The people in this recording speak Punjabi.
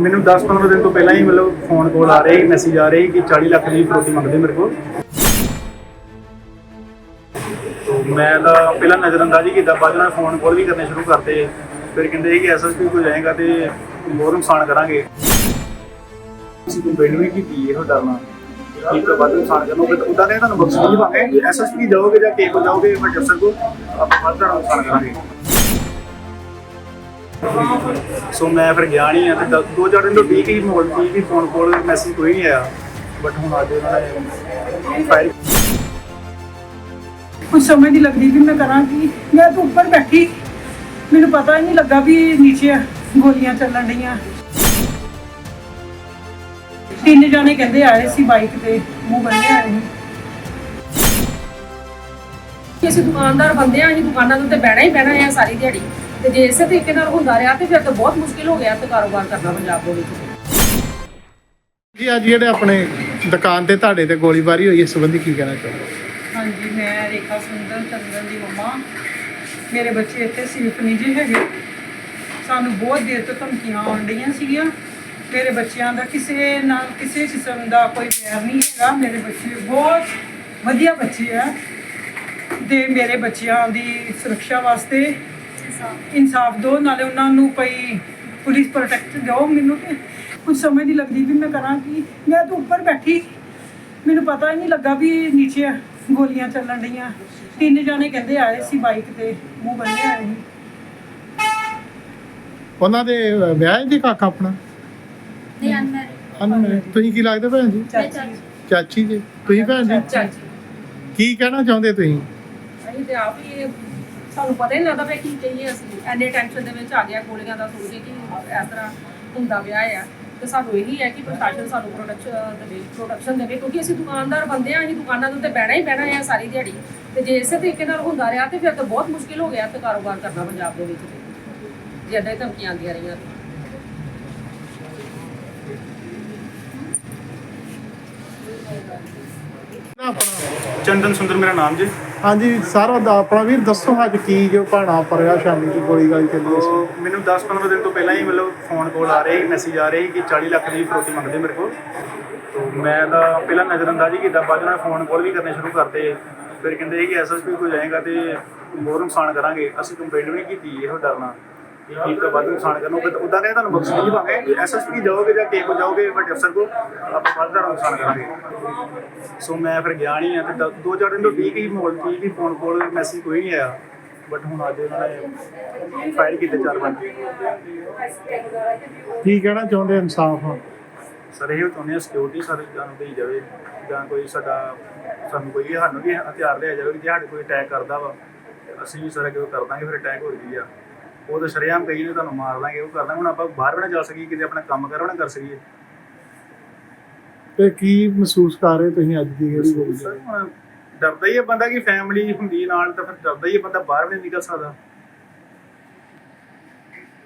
ਮੈਨੂੰ 10-15 ਦਿਨ ਤੋਂ ਪਹਿਲਾਂ ਹੀ ਮਤਲਬ ਫੋਨ ਕਾਲ ਆ ਰਹੀ ਮੈਸੇਜ ਆ ਰਹੀ ਕਿ 40 ਲੱਖ ਦੀ ਫਰੋਤੀ ਮੰਗਦੇ ਮੇਰੇ ਕੋਲ। ਮੈਂ ਤਾਂ ਪਹਿਲਾਂ ਨਜ਼ਰਅੰਦਾਜ਼ੀ ਕੀਤਾ, ਬਾਅਦ ਵਿੱਚ ਫੋਨ ਕਾਲ ਵੀ ਕਰਨੇ ਸ਼ੁਰੂ ਕਰਤੇ ਫਿਰ ਕਹਿੰਦੇ ਕਿ ਐਸਐਸਪੀ ਕੋਈ ਜਾਏਗਾ ਤੇ ਹੋਰ ਨੁਕਸਾਨ ਕਰਾਂਗੇ। ਅਸੀਂ ਕੰਪਲੇਂਟ ਵੀ ਕੀਤੀ ਇਹੋ ਡਰਨਾ। ਇੱਕ ਵੱਧ ਨੁਕਸਾਨ ਕਰਨੋਗੇ ਤਾਂ ਉਦਾਂ ਦੇ ਤੁਹਾਨੂੰ ਬਖਸ਼ ਨਹੀਂ ਪਾਵਾਂਗੇ ਐਸਐਸਪੀ ਜਾਓਗੇ ਜਾਂ ਕੇ ਕੋ ਜਾਓਗੇ ਵੱਡੇ ਅਫਸਰ ਕੋ ਆਪਾਂ ਵੱਧ ਨੁਕਸਾਨ ਕਰਾਂਗੇ। ਸੋ ਮੈਂ ਫਿਰ ਗਿਆ ਨਹੀਂ ਆ ਤੇ ਦ- ਦੋ ਚਾਰ ਦਿਨ ਤੋਂ ਠੀਕ ਹੀ ਮਾਹੌਲ ਠੀਕ ਹੀ ਫੋਨ ਕਾਲ ਮੈਸੇਜ ਕੋਈ ਨਹੀਂ ਆਇਆ। ਬਟ ਹੁਣ ਅੱਜ ਉਹਨਾਂ ਨੇ ਫਾਇਰ ਕੁਝ ਸਮਝ ਨਹੀਂ ਲੱਗਦੀ ਵੀ ਮੈਂ ਕਰਾਂ ਕੀ? ਮੈਂ ਤਾਂ ਉੱਪਰ ਬੈਠੀ। ਮੈਨੂੰ ਪਤਾ ਹੀ ਨਹੀਂ ਲੱਗਾ ਵੀ ਨੀਚੇ ਗੋਲੀਆਂ ਚੱਲਣ ਡੀਆਂ ਤਿੰਨ ਜਾਣੇ ਕਹਿੰਦੇ ਆਏ ਸੀ ਬਾਈਕ ਤੇ, ਮੂੰਹ ਬੰਨੇ ਆਏ ਸੀ। ਕਿ ਅਸੀਂ ਦੁਕਾਨਦਾਰ ਬੰਦੇ ਆ, ਅਸੀਂ ਦੁਕਾਨਾਂ ਦੇ ਉੱਤੇ ਬਹਿਣਾ ਹੀ ਬਹਿਣਾ ਹੈ ਸਾਰੀ ਦਿਹਾੜੀ। ਤੇ ਜੇ ਇਸੇ ਤਰੀਕੇ ਨਾਲ ਹੁੰਦਾ ਰਿਹਾ ਤੇ ਫਿਰ ਤਾਂ ਬਹੁਤ ਮੁਸ਼ਕਿਲ ਹੋ ਗਿਆ ਤੇ ਕਾਰੋਬਾਰ ਕਰਨਾ ਪੰਜਾਬ ਦੇ ਵਿੱਚ। ਜੀ ਅੱਜ ਜਿਹੜੇ ਆਪਣੇ ਦੁਕਾਨ ਤੇ ਤੁਹਾਡੇ ਤੇ ਗੋਲੀਬਾਰੀ ਹੋਈ ਇਸ ਸੰਬੰਧੀ ਕੀ ਕਹਿਣਾ ਚਾਹੁੰਦੇ ਹਾਂਜੀ ਮੈਂ ਰੇਖਾ ਸੁੰਦਰ ਚੰਦਨ ਦੀ ਮੰਮਾ। ਮੇਰੇ ਬੱਚੇ ਇੱਥੇ ਸਿਰਫ ਨਹੀਂ ਜੀ ਹੈਗੇ। ਸਾਨੂੰ ਬਹੁਤ ਦੇਰ ਤੋਂ ਧਮਕੀਆਂ ਆਉਣ ਡਈਆਂ ਸੀਗੀਆਂ। ਮੇਰੇ ਬੱਚਿਆਂ ਦਾ ਕਿਸੇ ਨਾਲ ਕਿਸੇ ਕਿਸਮ ਦਾ ਕੋਈ ਵੈਰ ਨਹੀਂ ਹੈਗਾ। ਮੇਰੇ ਬੱਚੇ ਬਹੁਤ ਵਧੀਆ ਬੱਚੇ ਆ। ਤੇ ਮੇਰੇ ਬੱਚਿਆਂ ਦੀ ਸੁਰੱਖਿਆ ਵਾਸਤੇ ਇਨਸਾਫ। ਦਿਓ ਨਾਲੇ ਉਹਨਾਂ ਨੂੰ ਕੋਈ ਪੁਲਿਸ ਪ੍ਰੋਟੈਕਟ ਦਿਓ ਮੈਨੂੰ ਤੇ। ਕੁਝ ਸਮਝ ਨਹੀਂ ਲੱਗਦੀ ਵੀ ਮੈਂ ਕਰਾਂ ਕੀ। ਮੈਂ ਤਾਂ ਉੱਪਰ ਬੈਠੀ। ਮੈਨੂੰ ਪਤਾ ਹੀ ਨਹੀਂ ਲੱਗਾ ਵੀ ਨੀਚੇ ਗੋਲੀਆਂ ਚੱਲਣ ਡੀਆਂ ਤਿੰਨ ਜਾਣੇ ਕਹਿੰਦੇ ਆਏ ਸੀ ਬਾਈਕ ਤੇ ਮੂੰਹ ਬੰਨੇ ਆਏ ਸੀ। ਉਹਨਾਂ ਦੇ ਵਿਆਹ ਦੇ ਕਾਕਾ ਆਪਣਾ? ਨਹੀਂ ਅਨਮੈਰਿਡ ਅਨਮੈਰਿਡ ਤੁਸੀਂ ਕੀ ਲੱਗਦੇ ਭੈਣ ਜੀ? ਚਾਚੀ। ਚਾਚੀ। ਜੀ ਤੁਸੀਂ ਭੈਣ ਜੀ? ਚਾਚੀ। ਕੀ ਕਹਿਣਾ ਚਾਹੁੰਦੇ ਤੁਸੀਂ? ਅਸੀਂ ਤੇ ਆਪ ਹੀ ਸਾਨੂੰ ਪਤਾ ਹੀ ਨਹੀਂ ਲੱਗਦਾ ਵੀ ਕੀ ਕਹੀਏ ਅਸੀਂ। ਐਨੇ ਟੈਨਸ਼ਨ ਦੇ ਵਿੱਚ ਆ ਗਿਆ ਗੋਲੀਆਂ ਦਾ ਸੁਣ ਕੇ ਕਿ ਇਸ ਤਰ੍ਹਾਂ ਹੁੰਦਾ ਪਿਆ ਆ। ਤੇ ਸਾਨੂੰ ਇਹੀ ਹੈ ਕਿ ਪ੍ਰਸ਼ਾਸਨ ਸਾਨੂੰ ਪ੍ਰੋਟੈਕਸ਼ਨ ਦੇਵੇ ਪ੍ਰੋਟੈਕਸ਼ਨ ਦੇਵੇ, ਕਿਉਂਕਿ ਅਸੀਂ ਦੁਕਾਨਦਾਰ ਬੰਦੇ ਆ, ਅਸੀਂ ਦੁਕਾਨਾਂ ਦੇ ਉੱਤੇ ਬਹਿਣਾ ਹੀ ਬਹਿਣਾ ਹੈ ਸਾਰੀ ਦਿਹਾੜੀ। ਤੇ ਜੇ ਇਸੇ ਤਰੀਕੇ ਨਾਲ ਹੁੰਦਾ ਰਿਹਾ, ਤੇ ਫਿਰ ਤਾਂ ਬਹੁਤ ਮੁਸ਼ਕਿਲ ਹੋ ਗਿਆ ਤੇ ਕਾਰੋਬਾਰ ਕਰਨਾ ਪੰਜਾਬ ਦੇ ਵਿੱਚ। ਜੇ ਏਦਾਂ ਹੀ ਧਮਕੀਆਂ ਆਉਂਦੀਆਂ ਰਹੀਆਂ ਤੇ। ਚੰਦਨ ਸੁੰਦਰ ਮੇਰਾ ਨਾਮ ਜੀ। ਹਾਂਜੀ, ਸਾਰਾ ਦਾ ਆਪਣਾ ਵੀਰ ਦੱਸੋ ਅੱਜ ਕੀ ਜੋ ਭਾਣਾ ਪਰਿਆ ਸ਼ਾਮੀ ਦੀ ਗੋਲੀ ਗਾਲੀ ਚੱਲੀ ਸੀ ਤੋ ਮੈਨੂੰ 10-15 ਦਿਨ ਤੋਂ ਪਹਿਲਾਂ ਹੀ ਮਤਲਬ ਫੋਨ ਕਾਲ ਆ ਰਹੇ ਮੈਸੇਜ ਆ ਰਹੀ ਕਿ 40 ਲੱਖ ਦੀ ਫਰੋਤੀ ਮੰਗਦੇ ਮੇਰੇ ਕੋਲ। ਤੋ ਮੈਂ ਤਾਂ ਪਹਿਲਾਂ ਨਜ਼ਰਅੰਦਾਜ਼ੀ ਕੀਤਾ, ਬਾਅਦ ਵਿੱਚ ਫੋਨ ਕਾਲ ਵੀ ਕਰਨੇ ਸ਼ੁਰੂ ਕਰਤੇ। ਫਿਰ ਕਹਿੰਦੇ ਕਿ ਐਸਐਸਪੀ ਕੋਈ ਜਾਏਗਾ ਤੇ ਹੋਰ ਨੁਕਸਾਨ ਕਰਾਂਗੇ। ਅਸੀਂ ਕੰਪਲੇਂਟ ਵੀ ਨਹੀਂ ਕੀਤੀ ਇਹੋ ਡਰਨਾ। ਕਿ ਕੀ ਤੋਂ ਵੱਧ ਨੁਕਸਾਨ ਕਰਨੋਗੇ ਤਾਂ ਉਦਾਂ ਦੇ ਤੁਹਾਨੂੰ ਬਖਸ਼ ਨਹੀਂ ਪਾਵਾਂਗੇ ਐਸਐਸਪੀ ਜਾਓਗੇ ਜਾਂ ਕੋ ਜਾਓਗੇ ਵੱਡੇ ਅਫਸਰ ਕੋ ਆਪਾਂ ਵੱਧ ਤੁਹਾਡਾ ਨੁਕਸਾਨ ਕਰਾਂਗੇ। ਸੋ ਮੈਂ ਫਿਰ ਗਿਆ ਨਹੀਂ ਆ ਤੇ ਦ- ਦੋ ਚਾਰ ਦਿਨ ਤੋਂ ਠੀਕ ਹੀ ਮਾਹੌਲ ਠੀਕ ਹੀ ਫੋਨ ਕਾਲ ਮੈਸੇਜ ਕੋਈ ਨਹੀਂ ਆਇਆ। ਬਟ ਹੁਣ ਅੱਜ ਉਹਨਾਂ ਨੇ ਫਾਇਰ ਕੀਤੇ ਚਾਰ ਪੰਜ। ਕੀ ਕਹਿਣਾ ਚਾਹੁੰਦੇ ਇਨਸਾਫ ਸਰ ਇਹ ਚਾਹੁੰਦੇ ਆ ਸਿਕਿਉਰਿਟੀ ਸਰ ਜਾਨੂੰ ਦੇਈ ਜਾਵੇ ਜਾਂ ਕੋਈ ਸਾਡਾ ਸਾਨੂੰ ਕੋਈ ਸਾਨੂੰ ਵੀ ਹਥਿਆਰ ਲਿਆ ਜਾਵੇ ਕਿ ਜੇ ਸਾਡੇ ਕੋਈ ਅਟੈਕ ਕਰਦਾ ਵਾ ਅਸੀਂ ਵੀ ਸਰ ਅੱਗੇ ਕਰ ਦਾਂਗੇ ਫਿਰ ਅਟੈਕ ਹੋ ਗਈ ਆ। ਉਹ ਤਾਂ ਸ਼ਰੇਆਮ ਕਹੀ ਨੇ ਤੁਹਾਨੂੰ ਮਾਰ ਦਾਂਗੇ ਉਹ ਕਰ ਦਾਂਗੇ ਹੁਣ ਆਪਾਂ ਬਾਹਰ ਵੀ ਨਾ ਜਾ ਸਕੀਏ ਕਿਤੇ ਆਪਣਾ ਕੰਮ ਕਰ ਵੀ ਨਾ ਕਰ ਸਕੀਏ। ਤੇ ਕੀ ਮਹਿਸੂਸ ਕਰ ਰਹੇ ਤੁਸੀਂ ਅੱਜ ਦੀ ਜਿਹੜੀ ਗੋਲੀ ਸਰ ਹੁਣ ਡਰਦਾ ਹੀ ਹੈ ਬੰਦਾ ਕਿ ਫੈਮਿਲੀ ਹੁੰਦੀ ਨਾਲ ਤਾਂ ਫਿਰ ਡਰਦਾ ਹੀ ਹੈ ਬੰਦਾ ਬਾਹਰ ਵੀ ਨਹੀਂ ਨਿਕਲ ਸਕਦਾ।